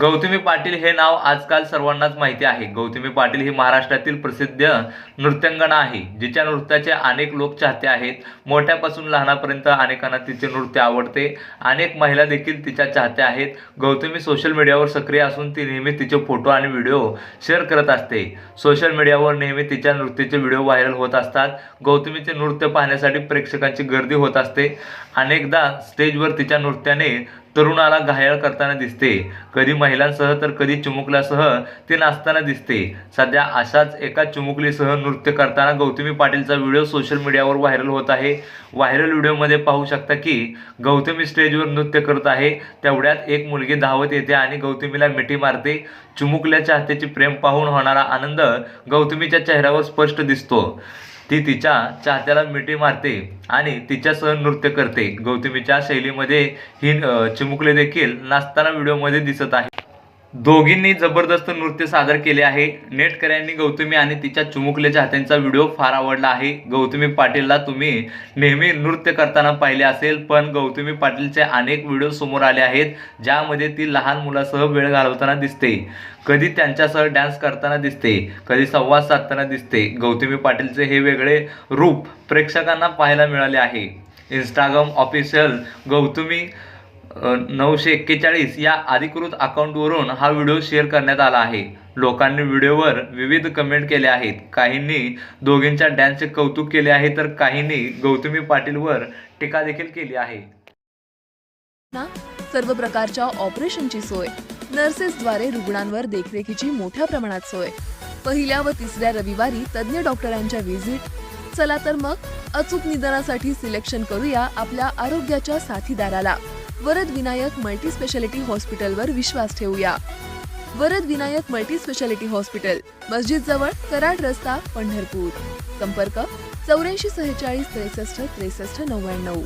गौतमी पाटील हे नाव आजकाल सर्वांनाच माहिती आहे. गौतमी पाटील ही महाराष्ट्रातील प्रसिद्ध नृत्यांगना आहे जिच्या नृत्याचे अनेक लोक चाहते आहेत. मोठ्यापासून लहानापर्यंत अनेकांना तिचे नृत्य आवडते. अनेक महिला देखील तिच्या चाहत्या आहेत. गौतमी सोशल मीडियावर सक्रिय असून ती नेहमी तिचे फोटो आणि व्हिडिओ शेअर करत असते. सोशल मीडियावर नेहमी तिच्या नृत्याचे व्हिडिओ व्हायरल होत असतात. गौतमीचे नृत्य पाहण्यासाठी प्रेक्षकांची गर्दी होत असते. अनेकदा स्टेजवर तिच्या नृत्याने तरुणाला घायल करताना दिसते. कधी महिलांसह तर कधी चिमुकल्यासह ते नाचताना दिसते. सध्या अशाच एका चिमुकलीसह नृत्य करताना गौतमी पाटीलचा व्हिडिओ सोशल मीडियावर व्हायरल होत आहे. व्हायरल व्हिडिओमध्ये पाहू शकता की गौतमी स्टेजवर नृत्य करत आहे. तेवढ्यात एक मुलगी धावत येते आणि गौतमीला मिठी मारते. चिमुकल्या चाहत्याची प्रेम पाहून होणारा आनंद गौतमीच्या चेहऱ्यावर स्पष्ट दिसतो. ती तिच्या चाहत्याला मिठी मारते आणि तिच्यासह नृत्य करते. गौतमीच्या शैलीमध्ये ही चिमुकले देखील नाचताना व्हिडिओमध्ये दिसत आहे. दोघींनी जबरदस्त नृत्य सादर केले आहे. नेटकऱ्यांनी गौतमी आणि तिच्या चुमुकले चाहत्यांचा व्हिडिओ फार आवडला आहे. गौतमी पाटीलला तुम्ही नेहमी नृत्य करताना पाहिले असेल पण गौतमी पाटीलचे अनेक व्हिडिओ समोर आले आहेत ज्यामध्ये ती लहान मुलासह वेळ घालवताना दिसते. कधी त्यांच्यासह डान्स करताना दिसते कधी संवाद साधताना दिसते. गौतमी पाटीलचे हे वेगळे रूप प्रेक्षकांना पाहायला मिळाले आहे. इंस्टाग्राम ऑफिशियल गौतमी नऊशे एक्केचाळीस या अधिकृत अकाउंटवरून हा व्हिडिओ शेअर करण्यात आला आहे. लोकांनी व्हिडिओवर विविध कमेंट केले आहेत. काहींनी दोघींच्या डॅन्सचे कौतुक केले आहे तर काहींनी गौतमी पाटीलवर टीका देखील केली आहे. ना सर्व प्रकारच्या ऑपरेशनची सोय नर्सेसद्वारे रुग्णांवर देखरेखीची मोठ्या प्रमाणात सोय. पहिल्या व तिसऱ्या रविवारी तज्ज्ञ डॉक्टरांच्या व्हिजिट चला तर मग अचूक निदानासाठी सिलेक्शन करूया आपल्या आरोग्याच्या साथीदाराला. वरद विनायक मल्टीस्पेशालिटी हॉस्पिटलवर विश्वास ठेवूया. वरद विनायक मल्टीस्पेशालिटी हॉस्पिटल मस्जिद जवळ कराड रस्ता पंढरपूर. संपर्क चौऱ्याऐंशी सहेचाळीस त्रेसष्ट त्रेसष्ट नव्याण्णव.